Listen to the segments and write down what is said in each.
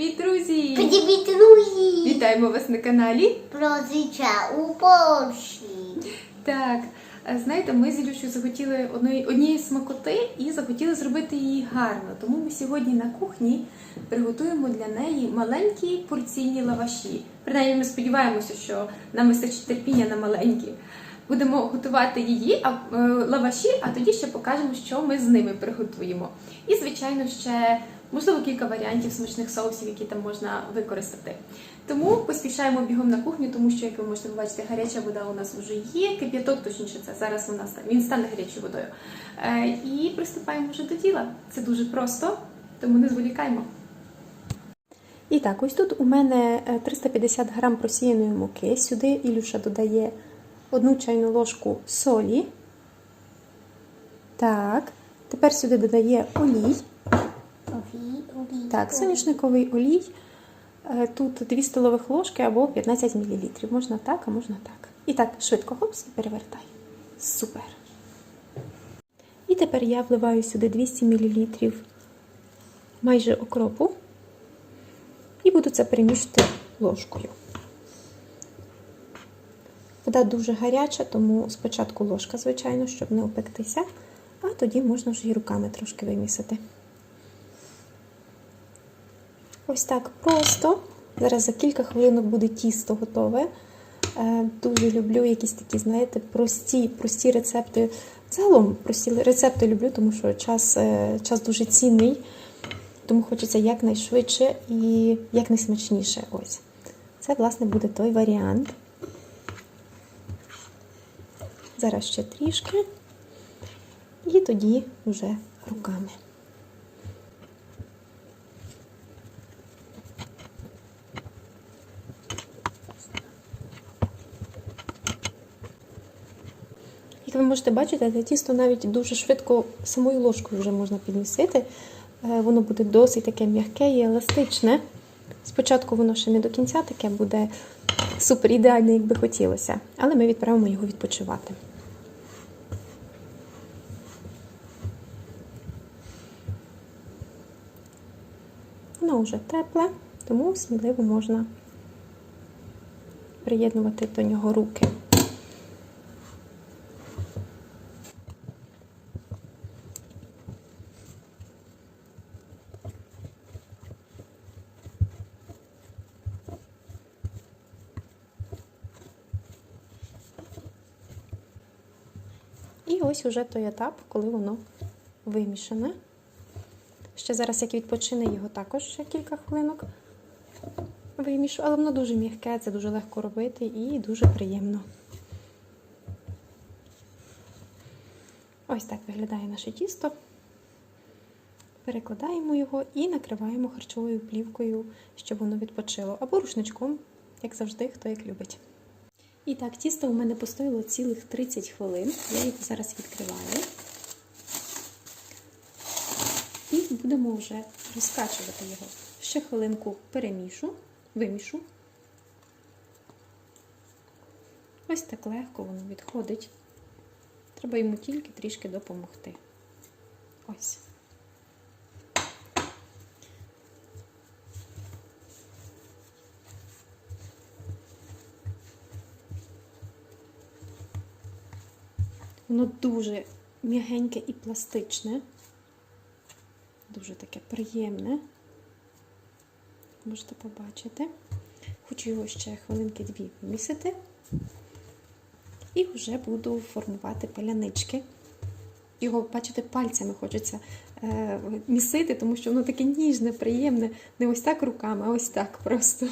Привіт, друзі! Привіт, друзі! Вітаємо вас на каналі. Про життя у Польщі. Так, знаєте, ми з Ілюшею захотіли одної, однієї смакоти і захотіли зробити її гарно. Тому ми сьогодні на кухні приготуємо для неї маленькі порційні лаваші. Принаймні, ми сподіваємося, що нам вистачить терпіння на маленькі. Будемо готувати її, а е, лаваші, а тоді ще покажемо, що ми з ними приготуємо. І, звичайно, ще можливо кілька варіантів смачних соусів, які там можна використати. Тому поспішаємо бігом на кухню, тому що, як ви можете побачити, гаряча вода у нас вже є. Кип'яток, точніше, це зараз вона стане, він стане гарячою водою. Е, і приступаємо вже до діла. Це дуже просто, тому не зволікаємо. І так, ось тут у мене е, 350 грам просіяної муки. Сюди Ілюша додає одну чайну ложку солі. Так, тепер сюди додає олій. Так, соняшниковий олій. Е, Тут 2 столових ложки або 15 мл. Можна так, а можна так. І так, швидко хопс і перевертай. Супер. І тепер я вливаю сюди 200 мл майже окропу. І буду це перемішувати ложкою. Вода дуже гаряча, тому спочатку ложка, звичайно, щоб не опектися, а тоді можна вже і руками трошки вимісити. Ось так просто. Зараз за кілька хвилинок буде тісто готове. Е, Дуже люблю якісь такі, знаєте, прості, прості рецепти. Загалом прості рецепти люблю, тому що час, е, час дуже цінний, тому хочеться якнайшвидше і якнайсмачніше. Ось. Це, власне, буде той варіант. Зараз ще трішки. І тоді вже руками. Ви можете бачити, це тісто навіть дуже швидко самою ложкою вже можна підмісити. Е, Воно буде досить таке м'яке і еластичне. Спочатку воно ще не до кінця таке буде супер ідеальне, як би хотілося, але ми відправимо його відпочивати. Воно вже тепле, тому сміливо можна приєднувати до нього руки. І ось уже той етап, коли воно вимішане. Ще зараз, як відпочине його також ще кілька хвилинок вимішу, але воно дуже м'яке, це дуже легко робити і дуже приємно. Ось так виглядає наше тісто. Перекладаємо його і накриваємо харчовою плівкою, щоб воно відпочило. Або рушничком, як завжди, хто як любить. І так, тісто у мене постояло цілих 30 хвилин. Я його зараз відкриваю. І будемо вже розкачувати його. Ще хвилинку перемішу, вимішу. Ось так легко воно відходить. Треба йому тільки трішки допомогти. Ось. Воно дуже м'ягеньке і пластичне. Дуже таке приємне. Можете побачити. Хочу його ще хвилинки дві вмісити. І вже буду формувати палянички. Його, бачите, пальцями хочеться е, місити, тому що воно таке ніжне, приємне. Не ось так руками, а ось так просто.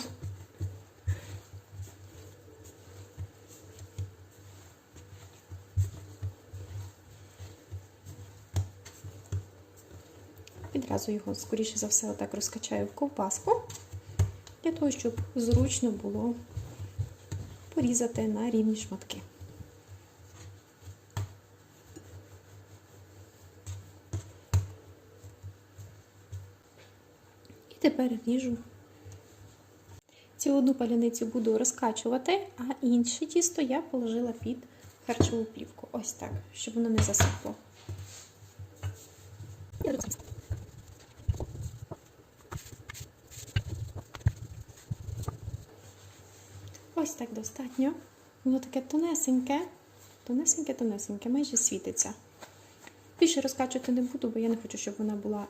Відразу його, скоріше за все, отак розкачаю в ковбаску, для того, щоб зручно було порізати на рівні шматки. І тепер ріжу. Цю одну паляницю буду розкачувати, а інше тісто я положила під харчову плівку. Ось так, щоб воно не засохло. Так достатньо. Воно таке тонесеньке, тонесеньке, тонесеньке, майже світиться. Більше розкачувати не буду, бо я не хочу, щоб вона була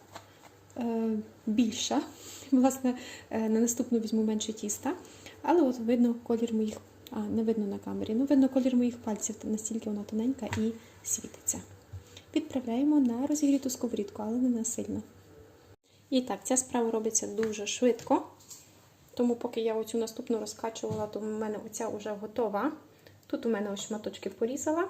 е, більша. Власне, е, на наступну візьму менше тіста. Але от видно колір моїх, а не видно на камері. Ну, видно колір моїх пальців, настільки вона тоненька і світиться. Відправляємо на розігріту сковорідку, але не насильно. І так, ця справа робиться дуже швидко. Тому, поки я оцю наступну розкачувала, то в мене оця вже готова. Тут у мене ось шматочки порізала.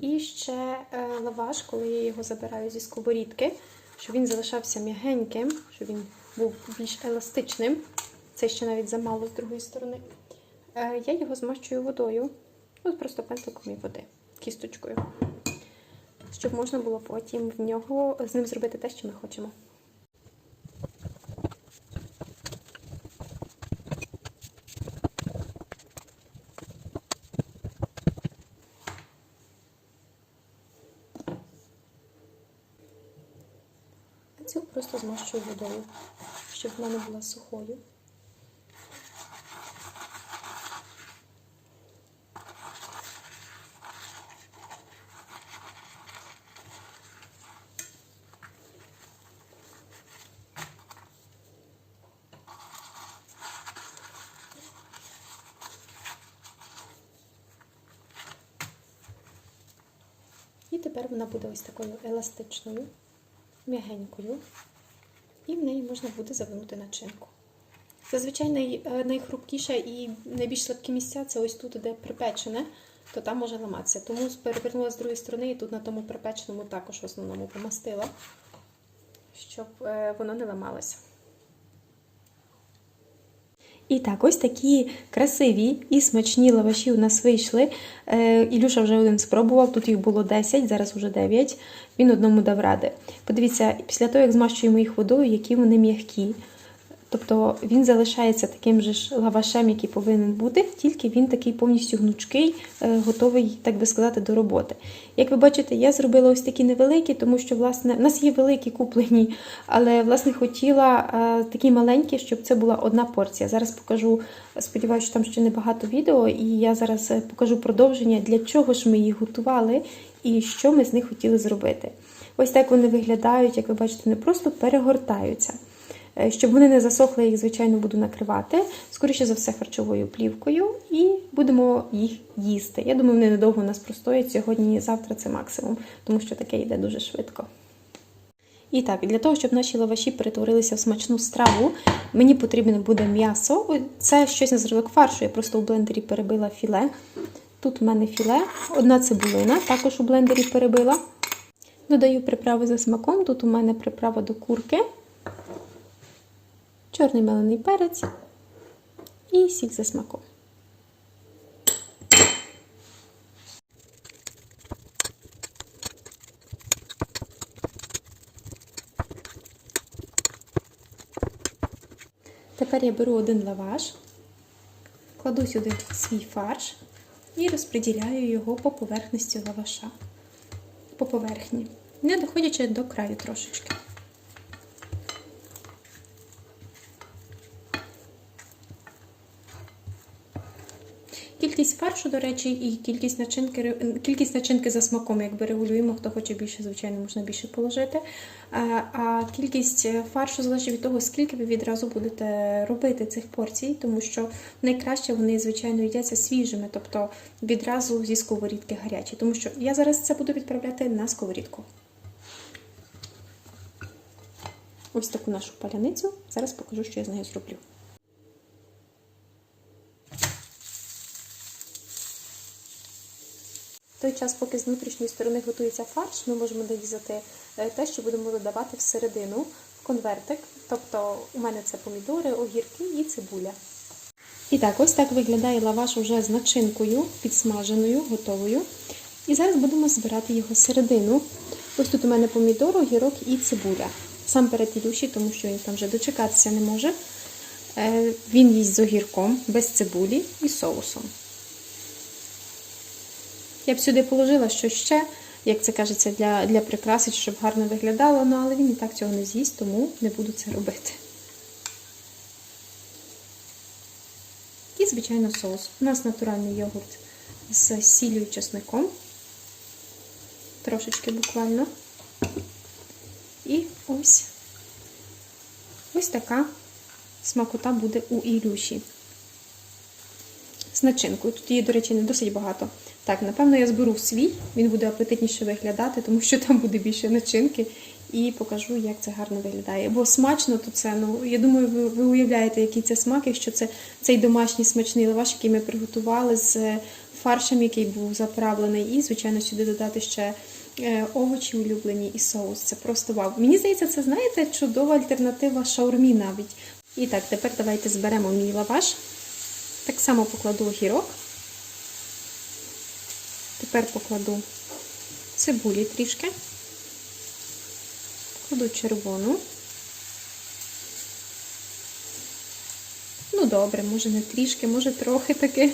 І ще е, лаваш, коли я його забираю зі сковорідки, щоб він залишався м'ягеньким, щоб він був більш еластичним. Це ще навіть замало з другої сторони. Е, я його змащую водою, от просто пентликом і води, кісточкою. Щоб можна було потім в нього з ним зробити те, що ми хочемо. А просто змащую водою, щоб вона не була сухою. І тепер вона буде ось такою еластичною, м'ягенькою, і в неї можна буде завернути начинку. Зазвичай е, найхрупкіше і найбільш слабкі місця це ось тут, де припечене, то там може ламатися. Тому перевернула з другої сторони і тут на тому припеченому також в основному помастила, щоб е, воно не ламалося. І так, ось такі красиві і смачні лаваші у нас вийшли. Е, Ілюша вже один спробував, тут їх було 10, зараз вже 9. Він одному дав ради. Подивіться, після того, як змащуємо їх водою, які вони м'які. Тобто він залишається таким же ж лавашем, який повинен бути, тільки він такий повністю гнучкий, е, готовий, так би сказати, до роботи. Як ви бачите, я зробила ось такі невеликі, тому що, власне, в нас є великі куплені, але власне хотіла е, такі маленькі, щоб це була одна порція. Зараз покажу, сподіваюся, що там ще небагато відео, і я зараз е, покажу продовження, для чого ж ми їх готували і що ми з них хотіли зробити. Ось так вони виглядають, як ви бачите, вони просто перегортаються. Е, Щоб вони не засохли, я їх, звичайно, буду накривати, скоріше за все, харчовою плівкою, і будемо їх їсти. Я думаю, вони недовго нас простоять сьогодні і завтра це максимум, тому що таке йде дуже швидко. І так, для того, щоб наші лаваші перетворилися в смачну страву, мені потрібне буде м'ясо. Це щось на зразок фаршу, я просто у блендері перебила філе. Тут у мене філе, одна цибулина, також у блендері перебила. Додаю приправи за смаком. Тут у мене приправа до курки чорний мелений перець і сіль за смаком. Тепер я беру один лаваш, кладу сюди свій фарш і розподіляю його по поверхності лаваша. По поверхні, не доходячи до краю трошечки. Кількість фаршу, до речі, і кількість начинки, кількість начинки за смаком, якби регулюємо, хто хоче більше, звичайно, можна більше положити. А, кількість фаршу залежить від того, скільки ви відразу будете робити цих порцій, тому що найкраще вони, звичайно, їдяться свіжими, тобто відразу зі сковорідки гарячі. Тому що я зараз це буду відправляти на сковорідку. Ось таку нашу паляницю. Зараз покажу, що я з нею зроблю. Той час, поки з внутрішньої сторони готується фарш, ми можемо дорізати е, те, що будемо додавати всередину в конвертик. Тобто у мене це помідори, огірки і цибуля. І так, ось так виглядає лаваш уже з начинкою, підсмаженою, готовою. І зараз будемо збирати його всередину. Ось тут у мене помідор, огірок і цибуля. Сам перед Ілюші, тому що він там вже дочекатися не може. Е, Він їсть з огірком, без цибулі і соусом. Я б сюди положила щось ще, як це кажеться, для, для прикраси, щоб гарно виглядало, ну, але він і так цього не з'їсть, тому не буду це робити. І звичайно, соус. У нас натуральний йогурт з сіллю і чесником. Трошечки буквально. І ось ось така смакота буде у Ілюші. З начинкою. Тут її, до речі, не досить багато. Так, напевно, я зберу свій, він буде апетитніше виглядати, тому що там буде більше начинки. І покажу, як це гарно виглядає. Бо смачно то це, ну я думаю, ви, ви уявляєте, який це смак, якщо це цей домашній смачний лаваш, який ми приготували з фаршем, який був заправлений, і, звичайно, сюди додати ще е, овочі улюблені і соус. Це просто вау. Мені здається, це знаєте, чудова альтернатива шаурмі навіть. І так, тепер давайте зберемо мій лаваш. Так само покладу огірок. Тепер покладу цибулі трішки. Кладу червону. Ну, добре, може не трішки, може трохи таки.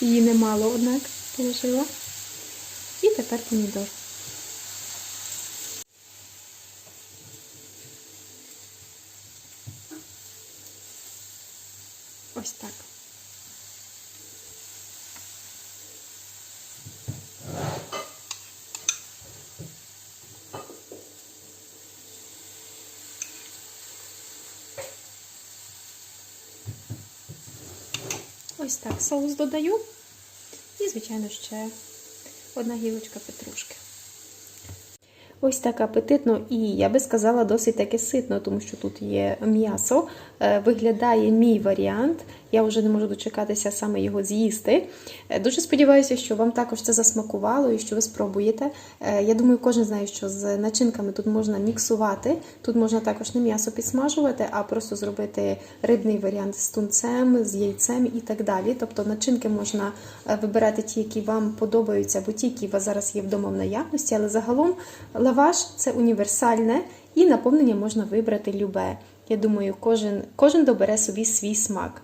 Її немало, однак, положила. І тепер помідор. Ось так. Ось так соус додаю. І, звичайно, ще одна гілочка петрушки. Ось так апетитно і я би сказала досить таки ситно, тому що тут є м'ясо. Е, Виглядає мій варіант. Я вже не можу дочекатися саме його з'їсти. Е, Дуже сподіваюся, що вам також це засмакувало і що ви спробуєте. Е, Я думаю, кожен знає, що з начинками тут можна міксувати. Тут можна також не м'ясо підсмажувати, а просто зробити рибний варіант з тунцем, з яйцем і так далі. Тобто начинки можна е, вибирати ті, які вам подобаються, або ті, які у вас зараз є вдома в наявності, але загалом лаваш це універсальне і наповнення можна вибрати любе. Я думаю, кожен, кожен добере собі свій смак.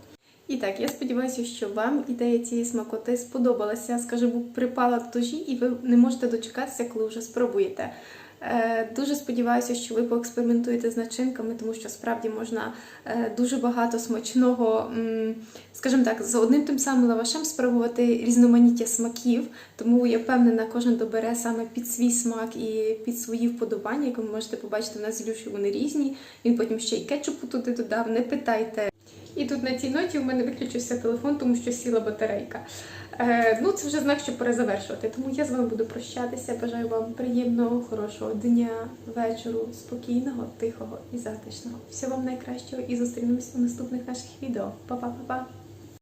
І так, я сподіваюся, що вам ідея цієї смакоти сподобалася, скажімо, припала до душі, і ви не можете дочекатися, коли вже спробуєте. Е, Дуже сподіваюся, що ви поекспериментуєте з начинками, тому що справді можна е, дуже багато смачного, скажімо так, з одним тим самим лавашем спробувати різноманіття смаків. Тому я впевнена, кожен добере саме під свій смак і під свої вподобання, як ви можете побачити, у нас з Ілюшею вони різні. Він потім ще й кетчупу туди додав, не питайте. І тут на цій ноті у мене виключився телефон, тому що сіла батарейка. Е, ну, це вже знак, що пора завершувати. Тому я з вами буду прощатися. Бажаю вам приємного, хорошого дня, вечору, спокійного, тихого і затишного. Всього вам найкращого і зустрінемось у наступних наших відео. Па-па-па-па!